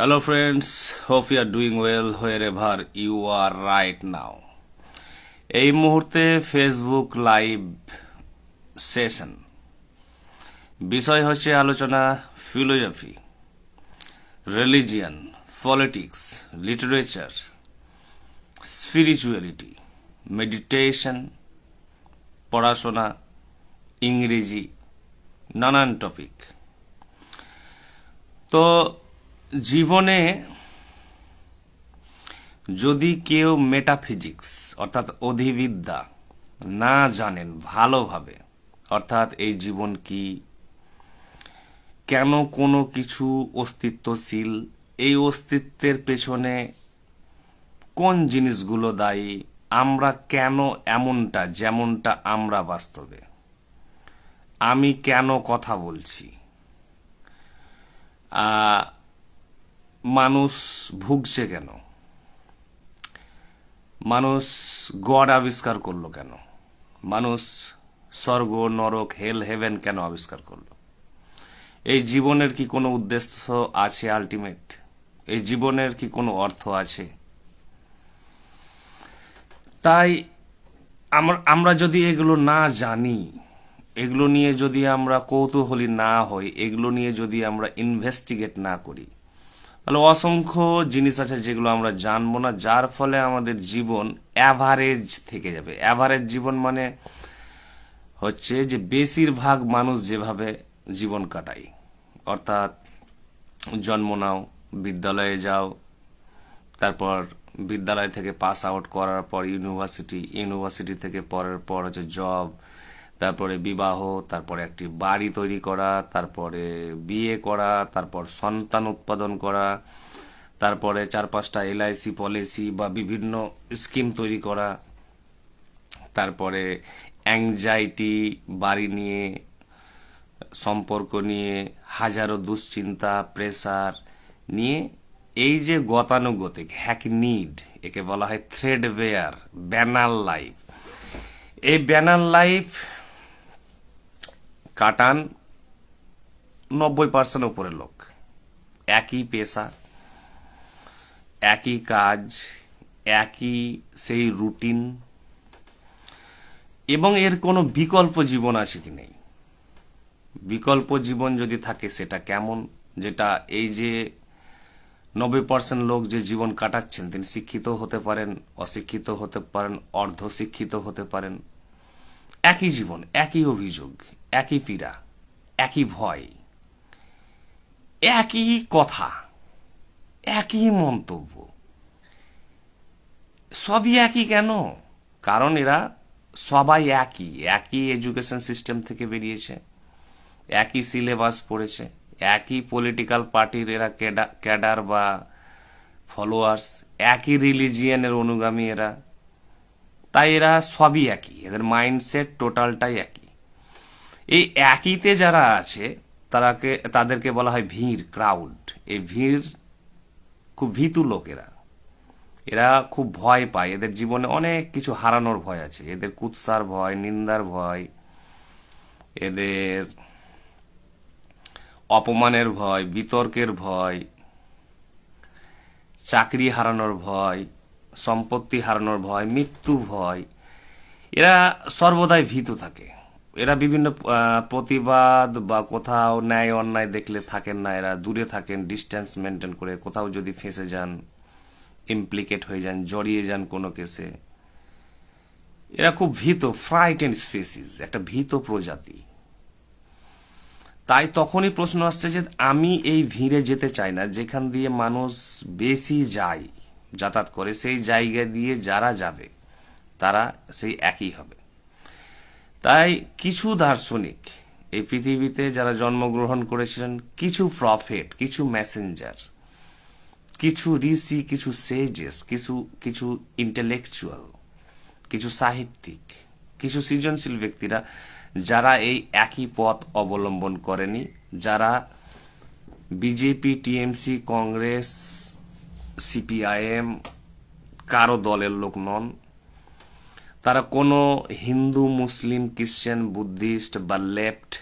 Hello, friends. Hope you are doing well wherever you are right now. এই মুহূর্তে Facebook live session বিষয় হচ্ছে আলোচনা philosophy religion politics literature spirituality meditation পড়াশোনা ইংরেজি নানান টপিক তো জীবনে যদি কেউ মেটাফিজিক্স অর্থাৎ অধিবিদ্যা, না জানেন ভালোভাবে, অর্থাৎ এই জীবন কি, কেন কোনো কিছু অস্তিত্বশীল, এই অস্তিত্বের পেছনে কোন জিনিসগুলো দায়ী, আমরা কেন এমনটা, যেমনটা আমরা বাস্তবে? আমি কেন কথা বলছি? মানুষ ভুগছে কেন? মানুষ গড আবিষ্কার করল কেন? মানুষ স্বর্গ, নরক হেল হেভেন কেন আবিষ্কার করল? এই জীবনের কি কোনো উদ্দেশ্য আছে আলটিমেট এই জীবনের কি কোনো অর্থ আছে? তাই আমরা যদি এগুলো না জানি, এগুলো নিয়ে যদি আমরা কৌতূহলী না হই, এগুলো নিয়ে যদি আমরা ইনভেস্টিগেট না করি তাহলে অসংখ্য জিনিস আছে যেগুলো আমরা জানব না, যার ফলে আমাদের জীবন অ্যাভারেজ থেকে যাবে। অ্যাভারেজ জীবন মানে হচ্ছে যে বেশিরভাগ মানুষ যেভাবে জীবন কাটায়, অর্থাৎ জন্ম নাও, বিদ্যালয়ে যাও, তারপর বিদ্যালয় থেকে পাস আউট করার পর ইউনিভার্সিটি ইউনিভার্সিটি থেকে পরের পর হচ্ছে জব তারপরে বিবাহ, তারপরে একটি বাড়ি তৈরি করা, তারপরে বিয়ে করা, তারপর সন্তান উৎপাদন করা, তারপরে চার পাঁচটা এলআইসি পলিসি বা বিভিন্ন স্কিম তৈরি করা, তারপরে অ্যাংজাইটি বাড়ি নিয়ে, সম্পর্ক নিয়ে, হাজারো দুশ্চিন্তা প্রেসার নিয়ে, এই যে গতানুগতিক হ্যাক নিড একে বলা হয় থ্রেড বেয়ার ব্যানার লাইফ এই ব্যানার লাইফ কাটান, নব্বই পার্সেন্ট উপরের লোক। একই পেশা, একই কাজ, একই সেই রুটিন, এবং এর কোনো বিকল্প জীবন আছে কি নেই? বিকল্প জীবন যদি থাকে, সেটা কেমন? যেটা এই যে নব্বই পার্সেন্ট লোক যে জীবন কাটাচ্ছেন, তিনি শিক্ষিত হতে পারেন, অশিক্ষিত হতে পারেন, অর্ধশিক্ষিত হতে পারেন। একই জীবন, একই অভিযোগ। একই পীড়া, একই ভয়, একই কথা, একই মন্তব্য। সবই একই কেন? কারণ এরা সবাই একই একই এডুকেশন সিস্টেম থেকে বেরিয়েছে, একই সিলেবাস পড়েছে, একই পলিটিক্যাল পার্টির এরা ক্যাডার বা ফলোয়ার্স, একই রিলিজিয়ানের অনুগামী এরা। তাই এরা সবই একই, এদের মাইন্ডসেট টোটালটাই একই। এই একইতে যারা আছে, তারাকে, তাদেরকে বলা হয় ভিড় ক্রাউড এই ভিড় খুব ভীতু লোকেরা। এরা খুব ভয় পায়। এদের জীবনে অনেক কিছু হারানোর ভয় আছে। এদের কুৎসার ভয়, নিন্দার ভয়, এদের অপমানের ভয়, বিতর্কের ভয়, চাকরি হারানোর ভয়, সম্পত্তি হারানোর ভয়, মৃত্যু ভয়। এরা সর্বদাই ভীত থাকে। এরা বিভিন্ন প্রতিবাদ বা কোথাও ন্যায় অন্যায় দেখলে থাকেন না এরা, দূরে থাকেন ডিস্টেন্স মেনটেন করে, কোথাও যদি ফেঁসে যান ইমপ্লিকেট হয়ে যান, জড়িয়ে যান কোনো কেসে এরা খুব ভীত ফ্রাইট ফ্রাইটেন স্পেসিস একটা ভীত প্রজাতি। তাই তখনই প্রশ্ন আসছে যে আমি এই ভিড়ে যেতে চাই না, যেখান দিয়ে মানুষ বেশি যায়, যাতায়াত করে, সেই জায়গা দিয়ে যারা যাবে, তারা সেই একই হবে। তাই কিছু দার্শনিক এই পৃথিবীতে যারা জন্মগ্রহণ করেছিলেন, কিছু প্রফেট কিছু মেসেঞ্জার কিছু ঋষি, কিছু সেজেস কিছু কিছু ইন্টেলেকচুয়াল কিছু সাহিত্যিক, কিছু সৃজনশীল ব্যক্তিরা যারা এই একই পথ অবলম্বন করেনি, যারা বিজেপি টিএমসি কংগ্রেস সিপিআইএম কারও দলের লোক নন তারা কোনো হিন্দু, মুসলিম খ্রিশ্চান বুদ্ধিস্ট বা লেফট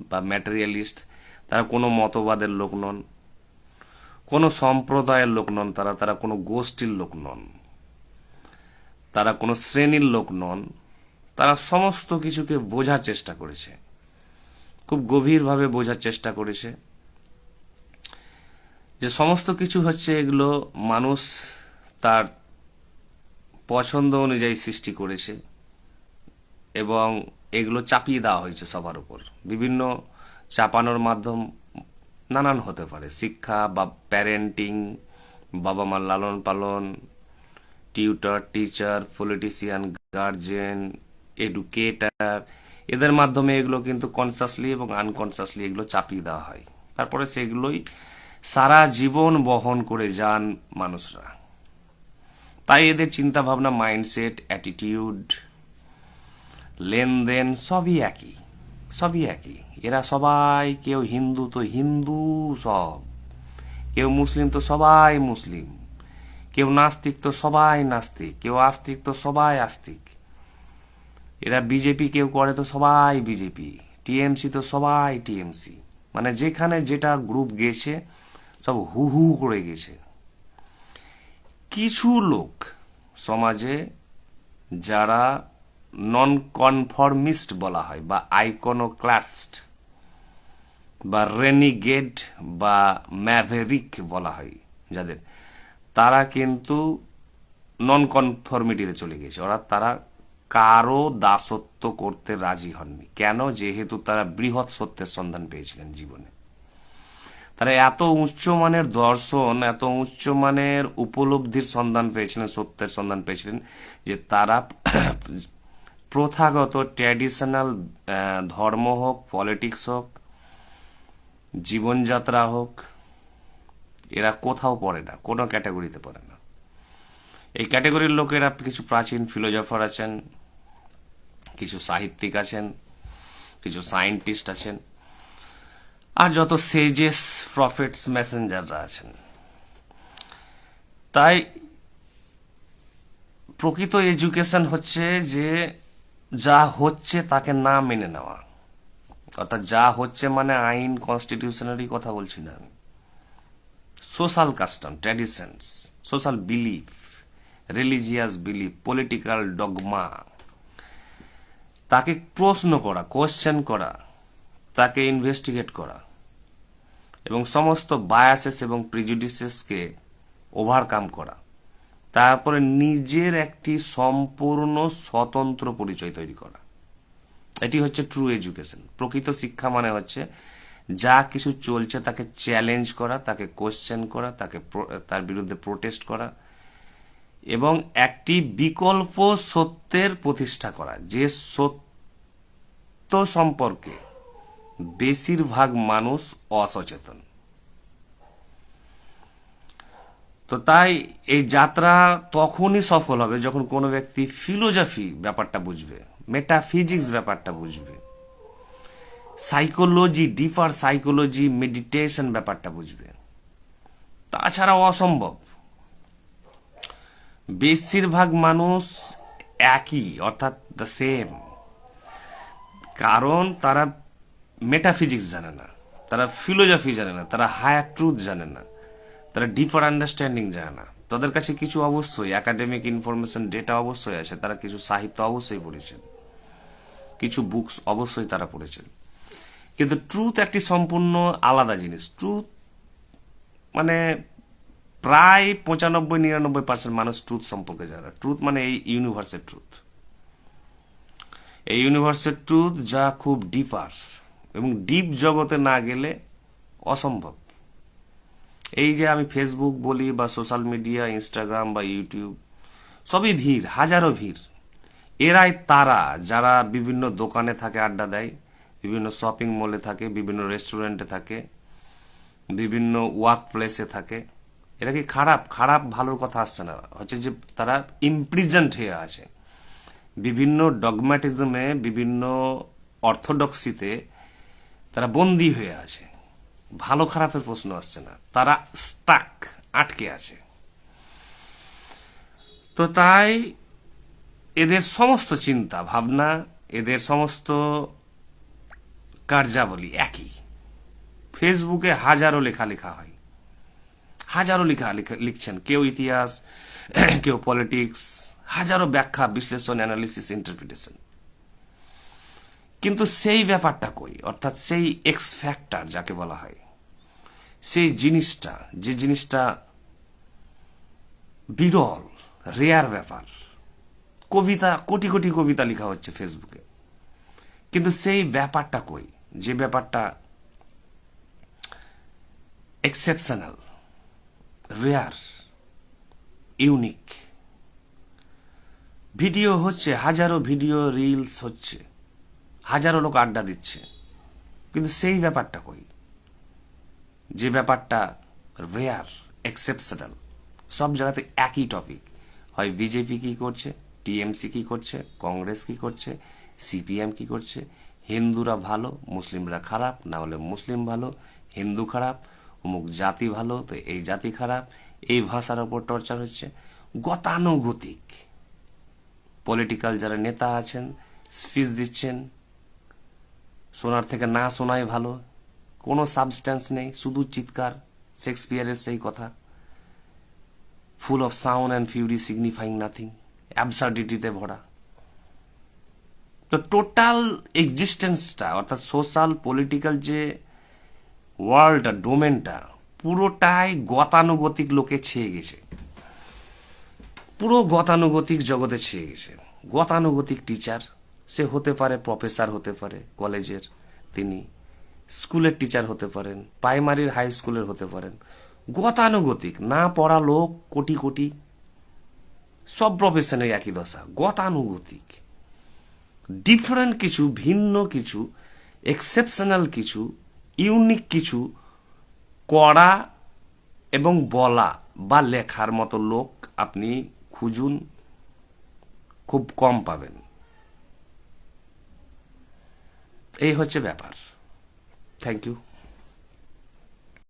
বা ম্যাটেরিয়ালিস্ট, তারা কোনো মতবাদের লোক নন। কোনো সম্প্রদায়ের লোক নন তারা তারা কোনো গোষ্ঠীর লোক নন। তারা কোনো শ্রেণির লোক নন। তারা সমস্ত কিছুকে বোঝার চেষ্টা করেছে। খুব গভীরভাবে বোঝার চেষ্টা করেছে। যে সমস্ত কিছু হচ্ছে এগুলো মানুষ তার পছন্দ অনুযায়ী সৃষ্টি করেছে এবং এগুলো চাপিয়ে দেওয়া হয়েছে সবার উপর। বিভিন্ন চাপানোর মাধ্যম নানান হতে পারে। শিক্ষা বা প্যারেন্টিং বাবা মার লালন পালন tutor teacher politician guardian educator এদের মাধ্যমে এগুলো কিন্তু কনসাসলি এবং আনকনসাসলি এগুলো চাপিয়ে দেওয়া হয়। তারপরে সেগুলোই সারা জীবন বহন করে যান মানুষরা। তাই এদের চিন্তা ভাবনা মাইন্ডসেট অ্যাটিটিউড লেনদেন সবই একই সবই একই। এরা সবাই কেউ হিন্দু তো হিন্দু সব, কেউ মুসলিম তো সবাই মুসলিম, কেউ নাস্তিক তো সবাই নাস্তিক, কেউ আস্তিক তো সবাই আস্তিক। এরা বিজেপি কেউ করে তো সবাই বিজেপি, টিএমসি তো সবাই টিএমসি। মানে যেখানে যেটা গ্রুপ গেছে, সব হু হু করে গেছে। কিছু লোক সমাজে যারা নন কনফর্মিস্ট বলা হয় বা আইকনোক্লাস্ট বা রেনিগেড বা ম্যাভেরিক বলা হয় যাদের, তারা কিন্তু নন কনফর্মিটিতে চলে গেছে অর্থাৎ তারা কারও দাসত্ব করতে রাজি হননি। কেন? যেহেতু তারা বৃহৎ সত্যের সন্ধান পেয়েছিলেন জীবনে। তারা এত উচ্চমানের দর্শন, এত উচ্চমানের উপলব্ধির সন্ধান পেয়েছিলেন, সত্যের সন্ধান পেয়েছিলেন যে তারা প্রথাগত ট্র্যাডিশনাল ধর্ম হোক, পলিটিক্স হোক, জীবনযাত্রা হোক, এরা কোথাও পড়ে না, কোনো ক্যাটাগরিতে পড়ে না। এই ক্যাটাগরির লোকেরা কিছু প্রাচীন ফিলোজফার আছেন, কিছু সাহিত্যিক আছেন, কিছু সায়েন্টিস্ট আছেন। আর যত সেজেস প্রফিটস মেসেঞ্জাররা আছেন। তাই প্রকৃত এডুকেশন হচ্ছে যে যা হচ্ছে তাকে না মেনে নেওয়া। অর্থাৎ যা হচ্ছে মানে আইন কনস্টিটিউশনারি কথা বলছি না আমি। Social custom traditions social belief religious belief political dogma তাকে প্রশ্ন করা কোয়েশ্চেন করা তাকে ইনভেস্টিগেট করা এবং সমস্ত বায়াসেস এবং প্রিজুডিসেসকে ওভারকাম করা। তারপরে নিজের একটি সম্পূর্ণ স্বতন্ত্র পরিচয় তৈরি করা। এটি হচ্ছে ট্রু এডুকেশন প্রকৃত শিক্ষা মানে হচ্ছে যা কিছু চলছে তাকে চ্যালেঞ্জ করা, তাকে কোশ্চেন করা, তাকে তার বিরুদ্ধে প্রোটেস্ট করা এবং একটি বিকল্প সত্যের প্রতিষ্ঠা করা। যে সত্য সম্পর্কে বেশিরভাগ মানুষ অসচেতন। তো তাই এই যাত্রা তখনই সফল হবে যখন কোনো ব্যক্তি ফিলোজফি ব্যাপারটা বুঝবে মেটাফিজিক্স ব্যাপারটা বুঝবে সাইকোলজি ডিপার সাইকোলজি মেডিটেশন ব্যাপারটা বুঝবে। তাছাড়া অসম্ভব। বেশিরভাগ মানুষ একই, অর্থাৎ দ্য সেম কারণ তারা মেটাফিজিক্স জানে না, তারা ফিলোজফি জানে না, তারা হায়ার ট্রুথ জানে না, তারা ডিপার আন্ডারস্ট্যান্ডিং জানে না। তাদের কাছে কিছু অবশ্যই একাডেমিক ইনফরমেশন ডেটা অবশ্যই আছে, তারা কিছু সাহিত্য অবশ্যই পড়েছেন। কিছু বুকস অবশ্যই তারা পড়েছেন। কিন্তু ট্রুথ একটি সম্পূর্ণ আলাদা জিনিস। ট্রুথ মানে প্রায় পঁচানব্বই, নিরানব্বই পার্সেন্ট মানুষ ট্রুথ সম্পর্কে জানে ট্রুথ মানে এই ইউনিভার্সের ট্রুথ এই ইউনিভার্সের ট্রুথ যা খুব ডিপার এবং ডিপ জগতে না গেলে অসম্ভব। এই যে আমি ফেসবুক বলি বা সোশ্যাল মিডিয়া ইনস্টাগ্রাম বা ইউটিউব সবই ভিড়, হাজারো ভিড়। এরাই তারা যারা বিভিন্ন দোকানে থাকে আড্ডা দেয়, বিভিন্ন শপিং মলে থাকে, বিভিন্ন রেস্টুরেন্টে থাকে, বিভিন্ন ওয়ার্ক প্লেসে থাকে। এটা কি খারাপ? খারাপ ভালোর কথা আসছে না। হচ্ছে যে তারা ইমপ্রিজেন্ট হয়ে আছে। বিভিন্ন ডগম্যাটিজমে বিভিন্ন অর্থোডক্সিতে তারা বন্দি হয়ে আছে। ভালো খারাপের প্রশ্ন আসছে না। তারা স্টাক আটকে আছে। তো তাই এদের সমস্ত চিন্তা, ভাবনা, এদের সমস্ত কার্যাবলী একই। ফেসবুকে হাজারো লেখা লেখা হয়। হাজারো লেখা লেখা- লিখছেন। কেউ ইতিহাস, কেউ পলিটিক্স হাজারো ব্যাখ্যা, বিশ্লেষণ অ্যানালিসিস ইন্টারপ্রিটেশন কিন্তু সেই ব্যাপারটা কই? অর্থাৎ সেই এক্স ফ্যাক্টর যাকে বলা হয়, সেই জিনিসটা, যে জিনিসটা বিরল রেয়ার ব্যাপার। কবিতা, কোটি কোটি কবিতা লেখা হচ্ছে ফেসবুকে কিন্তু সেই ব্যাপারটা কই? যে ব্যাপারটা এক্সেপশনাল রেয়ার ইউনিক ভিডিও হচ্ছে, হাজারো ভিডিও রিলস হচ্ছে। হাজারো লোক আড্ডা দিচ্ছে। কিন্তু সেই ব্যাপারটা কই? যে ব্যাপারটা রেয়ার এক্সেপশনাল সব জায়গাতে একই টপিক হয় বিজেপি কি করছে টিএমসি কি করছে কংগ্রেস কি করছে সিপিএম কি করছে? হিন্দুরা ভালো, মুসলিমরা খারাপ, না হলে মুসলিম ভালো, হিন্দু খারাপ, অমুক জাতি ভালো, তো এই জাতি খারাপ, এই ভাষার ওপর টর্চার হচ্ছে। গতানুগতিক। পলিটিক্যাল যারা নেতা আছেন স্পিচ দিচ্ছেন শোনার থেকে না শোনাই ভালো। কোনো সাবস্ট্যান্স নেই, শুধু চিৎকার, শেক্সপিয়ারের সেই কথা। Full of sound and fury signifying nothing অ্যাবসার্ডিটিতে ভরা। তো টোটাল এক্সিস্টেন্সটা অর্থাৎ সোশ্যাল পলিটিক্যাল যে ওয়ার্ল্ডটা ডোমেনটা পুরোটাই গতানুগতিক লোকে ছেয়ে গেছে। পুরো গতানুগতিক জগতে ছেয়ে গেছে। গতানুগতিক টিচার সে হতে পারে প্রফেসর হতে পারে, কলেজের তিনি, স্কুলের টিচার হতে পারেন, প্রাইমারির হাই স্কুলের হতে পারেন। গতানুগতিক, না পড়া লোক, কোটি কোটি, সব প্রফেশনে একই দশা, গতানুগতিক। ডিফারেন্ট কিছু, ভিন্ন কিছু এক্সেপশনাল কিছু ইউনিক কিছু করা এবং বলা বা লেখার মতো লোক আপনি খুঁজুন, খুব কম পাবেন। এই হচ্ছে ব্যাপার। Thank you